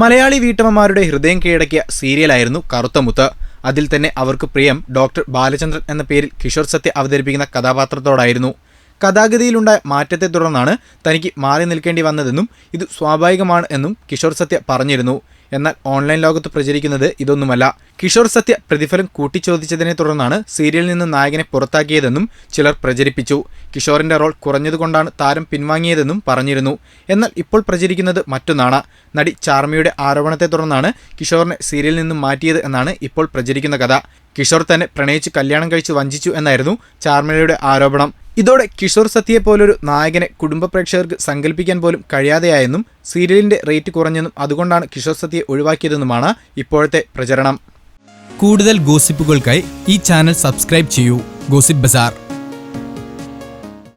മലയാളി വീട്ടമ്മമാരുടെ ഹൃദയം കീഴടക്കിയ സീരിയലായിരുന്നു കറുത്തമുത്ത് അതിൽ തന്നെ അവർക്ക് പ്രിയം ഡോക്ടർ ബാലചന്ദ്രൻ എന്ന പേരിൽ കിഷോർ സത്യ അവതരിപ്പിക്കുന്ന കഥാപാത്രത്തോടായിരുന്നു. കഥാഗതിയിലുണ്ടായ മാറ്റത്തെ തുടർന്നാണ് തനിക്ക് മാറി നിൽക്കേണ്ടി വന്നതെന്നും ഇത് സ്വാഭാവികമാണ് എന്നും കിഷോർ സത്യ പറഞ്ഞിരുന്നു. എന്നാൽ ഓൺലൈൻ ലോകത്ത് പ്രചരിക്കുന്നത് ഇതൊന്നുമല്ല. കിഷോർ സത്യ പ്രതിഫലം കൂട്ടിച്ചോദിച്ചതിനെ തുടർന്നാണ് സീരിയലിൽ നിന്ന് നായകനെ പുറത്താക്കിയതെന്നും ചിലർ പ്രചരിപ്പിച്ചു. കിഷോറിന്റെ റോൾ കുറഞ്ഞതുകൊണ്ടാണ് താരം പിൻവാങ്ങിയതെന്നും പറഞ്ഞിരുന്നു. എന്നാൽ ഇപ്പോൾ പ്രചരിക്കുന്നത് മറ്റൊന്നാണ്. നടി ചാർമിയുടെ ആരോപണത്തെ തുടർന്നാണ് കിഷോറിനെ സീരിയലിൽ നിന്നും മാറ്റിയത് എന്നാണ് ഇപ്പോൾ പ്രചരിക്കുന്ന കഥ. കിഷോർ തന്നെ പ്രണയിച്ച് കല്യാണം കഴിച്ച് വഞ്ചിച്ചു എന്നായിരുന്നു ചാർമിളയുടെ ആരോപണം. ഇതോടെ കിഷോർ സത്യയെ പോലൊരു നായകനെ കുടുംബ പ്രേക്ഷകർക്ക് സങ്കല്പിക്കാൻ പോലും കഴിയാതെയായെന്നും സീരിയലിന്റെ റേറ്റ് കുറഞ്ഞെന്നും അതുകൊണ്ടാണ് കിഷോർ സത്യയെ ഒഴിവാക്കിയതെന്നുമാണ് ഇപ്പോഴത്തെ പ്രചരണം. കൂടുതൽ ഗോസിപ്പുകൾക്കായി ഈ ചാനൽ സബ്സ്ക്രൈബ് ചെയ്യൂ. Gossip bazaar.